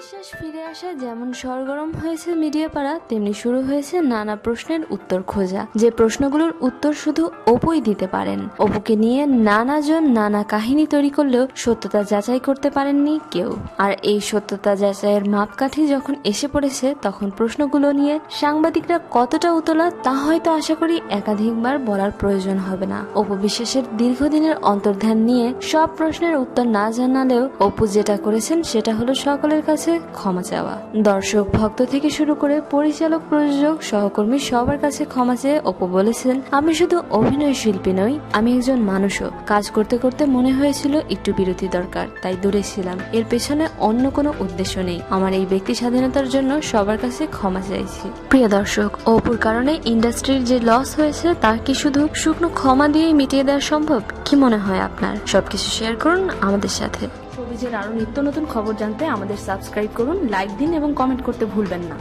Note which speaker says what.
Speaker 1: বিশ্বাস ফিরে আসা যেমন সরগরম হয়েছে মিডিয়া পাড়া, তেমনি শুরু হয়েছে নানা প্রশ্নের উত্তর খোঁজা। যে প্রশ্নগুলোর উত্তর শুধু অপুই দিতে পারেন। অপুকে নিয়ে নানাজন নানা কাহিনী তৈরি করলেও সত্যতা যাচাই করতে পারেননি কেউ। আর এই সত্যতা যাচাইয়ের মাপকাঠি যখন এসে পড়েছে, তখন প্রশ্নগুলো নিয়ে সাংবাদিকরা কতটা উতলা তা হয়তো আশা করি একাধিকবার বলার প্রয়োজন হবে না। অপু বিশ্বাসের দীর্ঘদিনের অন্তর্ধান নিয়ে সব প্রশ্নের উত্তর না জানালেও অপু যেটা করেছেন, সেটা হলো সকলের কাছে ক্ষমা চাওয়া। দর্শক, ভক্ত থেকে শুরু করে পরিচালক, প্রযোজক, সহকর্মী সবার কাছে ক্ষমা চেয়ে অপু বলেছেন, আমি শুধু অভিনয় শিল্পী নই, আমি একজন মানুষও। কাজ করতে করতে মনে হয়েছিল একটু বিরতি দরকার, তাই দূরে ছিলাম। এর পেছনে অন্য কোনো উদ্দেশ্য নেই। আমার এই ব্যক্তি স্বাধীনতার জন্য সবার কাছে ক্ষমা চাইছি। প্রিয় দর্শক, অপুর কারণে ইন্ডাস্ট্রির যে লস হয়েছে, তা কি শুধু শুকনো ক্ষমা দিয়েই মিটিয়ে দেওয়া সম্ভব? কি মনে হয় আপনার? সবকিছু শেয়ার করুন আমাদের সাথে।
Speaker 2: শোবিজের আরও নিত্য নতুন খবর জানতে আমাদের সাবস্ক্রাইব করুন লাইক দিন এবং কমেন্ট করতে ভুলবেন না।